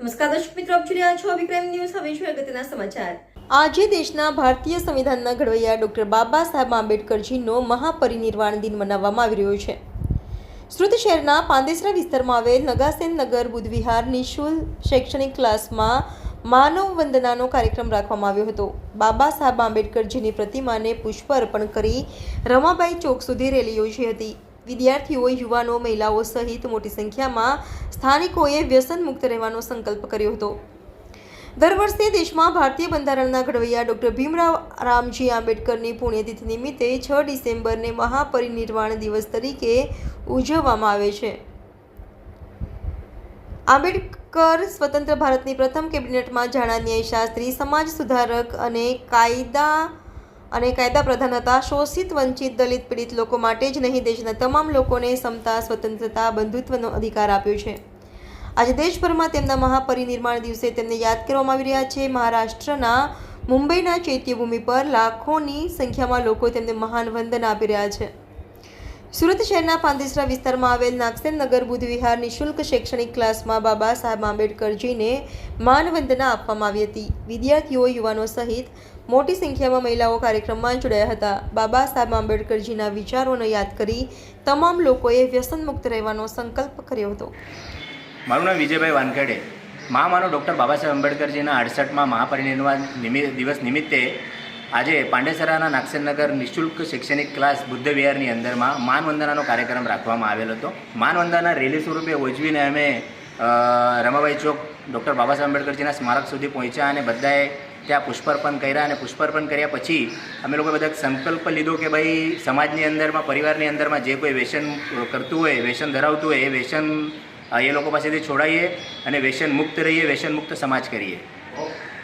નમસ્કાર દર્શક મિત્રો, આપ જોઈ રહ્યા છો વિક્રમ ન્યૂઝ. હવે છે અગત્યના સમાચાર. આજે દેશના ભારતીય સંવિધાનના ઘડવૈયા ડોક્ટર બાબા સાહેબ આંબેડકરજીનો મહાપરિનિર્વાણ દિન મનાવવામાં આવી રહ્યો છે. સુરત શહેરના પાંદેસરા વિસ્તારમાં આવેલ નગાસેન નગર બુદ્ધ વિહાર નિઃશુલ્ક શૈક્ષણિક ક્લાસમાં માનવ વંદનાનો કાર્યક્રમ રાખવામાં આવ્યો હતો. બાબા સાહેબ આંબેડકરજીની પ્રતિમાને પુષ્પ અર્પણ કરી રમાબાઈ ચોક સુધી રેલી યોજી હતી. વિદ્યાર્થીઓ યુવાનો, મહિલાઓ સહિત મોટી સંખ્યામાં સ્થાનિકોએ વ્યસન મુક્ત રહેવાનો સંકલ્પ કર્યો હતો. દર વર્ષે દેશમાં ભારતીય બંધારણના ઘડવૈયા ડૉક્ટર ભીમરાવ રામજી આંબેડકરની પુણ્યતિથિ નિમિત્તે છ ડિસેમ્બરને મહાપરિનિર્વાણ દિવસ તરીકે ઉજવવામાં આવે છે. આંબેડકર સ્વતંત્ર ભારતની પ્રથમ કેબિનેટમાં જાણા ન્યાયશાસ્ત્રી, સમાજ સુધારક અને કાયદા અને કાયદા પ્રધાન હતા, શોષિત, વંચિત, દલિત, પીડિત લોકો માટે જ નહીં, દેશના તમામ લોકોને સમતા, સ્વતંત્રતા, બંધુત્વનો અધિકાર આપ્યો છે. આજે દેશભરમાં તેમના મહાપરિનિર્માણ દિવસે તેમને યાદ કરવામાં આવી રહ્યા છે. મહારાષ્ટ્રના મુંબઈના ચૈત્યભૂમિ પર લાખોની સંખ્યામાં લોકો તેમને મહાન વંદન આપી રહ્યા છે. સુરત શહેરના પાંદેસરા વિસ્તારમાં આવેલ નાગસેન નગર બુદ્ધ વિહાર નિઃશુલ્ક શૈક્ષણિક ક્લાસમાં બાબા સાહેબ આંબેડકરજીને માનવંદના આપવામાં આવી હતી. વિદ્યાર્થીઓ, યુવાનો સહિત મોટી સંખ્યામાં મહિલાઓ કાર્યક્રમમાં જોડાયા હતા. બાબા સાહેબ આંબેડકરજીના વિચારોને યાદ કરી તમામ લોકોએ વ્યસનમુક્ત રહેવાનો સંકલ્પ કર્યો હતો. મારું નામ વિજયભાઈ વાનખેડે. મહામાનવ ડૉક્ટર બાબા સાહેબ આંબેડકરજીના અડસઠમાં મહાપરિનિર્વાણ દિવસ નિમિત્તે આજે પાંડેસરાના નાગસેનગર નિઃશુલ્ક શૈક્ષણિક ક્લાસ બુદ્ધ વિહારની અંદરમાં માનવંદનાનો કાર્યક્રમ રાખવામાં આવેલો હતો. માનવંદના રેલી સ્વરૂપે ઉજવીને અમે રમાબાઈ ચોક, ડૉક્ટર બાબા સાહેબ આંબેડકરજીના સ્મારક સુધી પહોંચ્યા અને બધાએ ત્યાં પુષ્પાર્પણ કર્યા અને પુષ્પાર્પણ કર્યા પછી અમે લોકો બધા સંકલ્પ લીધો કે ભાઈ સમાજની અંદરમાં, પરિવારની અંદરમાં જે કોઈ વ્યસન કરતું હોય, વ્યસન ધરાવતું હોય એ વ્યસન એ લોકો પાસેથી છોડાઈએ અને વ્યસન મુક્ત રહીએ, વ્યસન મુક્ત સમાજ કરીએ.